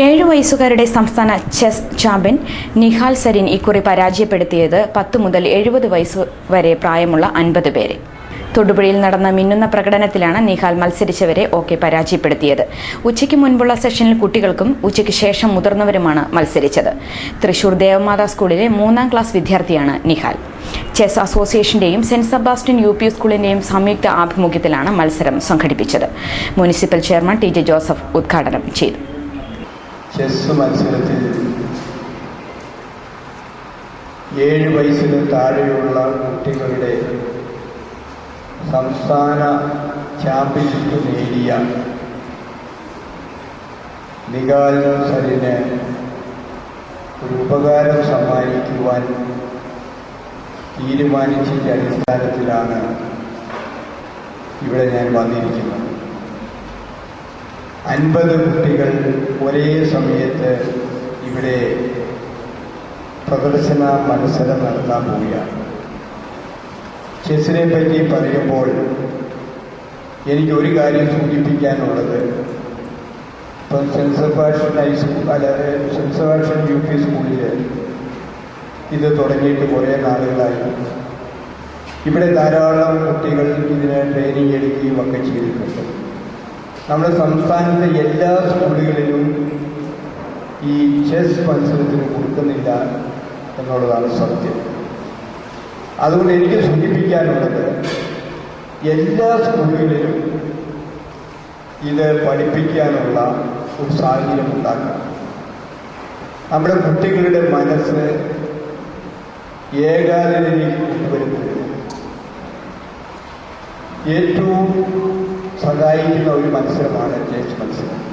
ഏഴു വയസ്സുകാരുടെ സംസ്ഥാന chess champion Nihal Sarin ഇക്കുറി പരാജയപ്പെടുത്തിയത് പത്ത് മുതൽ എഴുപത് വയസ്സ് വരെ പ്രായമുള്ള അൻപത് പേരെ. തൊടുപുഴയിൽ നടന്ന മിന്നുന്ന പ്രകടനത്തിലാണ് നിഹാൽ മത്സരിച്ചവരെ ഓക്കെ പരാജയപ്പെടുത്തിയത്. ഉച്ചയ്ക്ക് മുൻപുള്ള സെഷനിൽ കുട്ടികൾക്കും ഉച്ചയ്ക്ക് ശേഷം മുതിർന്നവരുമാണ് മത്സരിച്ചത്. തൃശൂർ ദേവമാതാ സ്കൂളിലെ മൂന്നാം ക്ലാസ് വിദ്യാർത്ഥിയാണ് നിഹാൽ. ചെസ് അസോസിയേഷന്റെയും സെന്റ് സെബാസ്റ്റ്യൻ യു പി സ്കൂളിന്റെയും സംയുക്ത ആഭിമുഖ്യത്തിലാണ് മത്സരം സംഘടിപ്പിച്ചത്. Municipal chairman T J Joseph ഉദ്ഘാടനം ചെയ്തു. ചെസ് മത്സരത്തിൽ ഏഴ് വയസ്സിന് താഴെയുള്ള കുട്ടികളുടെ സംസ്ഥാന ചാമ്പ്യൻഷിപ്പ് നേടിയ നികാൽ ഒരു ഉപകാരം സമ്മാനിക്കുവാൻ തീരുമാനിച്ചതിന്റെ അടിസ്ഥാനത്തിലാണ് ഇവിടെ ഞാൻ വന്നിരിക്കുന്നത്. അൻപത് കുട്ടികൾ ഒരേ സമയത്ത് ഇവിടെ പ്രദർശന മത്സരം നടത്താൻ പോവുകയാണ്. ചെസ്സിനെ പറ്റി പറയുമ്പോൾ എനിക്ക് ഒരു കാര്യം സൂചിപ്പിക്കാനുള്ളത്. ഇപ്പം സെന്റ് സെബാസ്റ്റ്യൻ ഹൈസ്കൂൾ അല്ലാതെ സെന്റ് സെബാസ്റ്റ്യൻ യു പി സ്കൂളിൽ ഇത് തുടങ്ങിയിട്ട് കുറേ നാളുകളായി. ഇവിടെ ധാരാളം കുട്ടികൾ ഇതിന് ട്രെയിനിങ് എടുക്കുകയും ഒക്കെ ചെയ്തിട്ടുണ്ട്. നമ്മുടെ സംസ്ഥാനത്തെ എല്ലാ സ്കൂളുകളിലും ഈ ചെസ് മത്സരത്തിന് കൊടുക്കുന്നില്ല എന്നുള്ളതാണ് സത്യം. അതുകൊണ്ട് എനിക്ക് സൂചിപ്പിക്കാനുള്ളത് എല്ലാ സ്കൂളുകളിലും ഇത് പഠിപ്പിക്കാനുള്ള ഒരു സാഹചര്യം ഉണ്ടാക്കണം നമ്മുടെ കുട്ടികളുടെ മനസ്സ് ഏകാഗ്രതയിലേക്ക് കൊണ്ടുവരുന്നത്. ഏറ്റവും സഹായിക്കുന്ന ഒരു മത്സരമാണ് ചെസ് മത്സരം.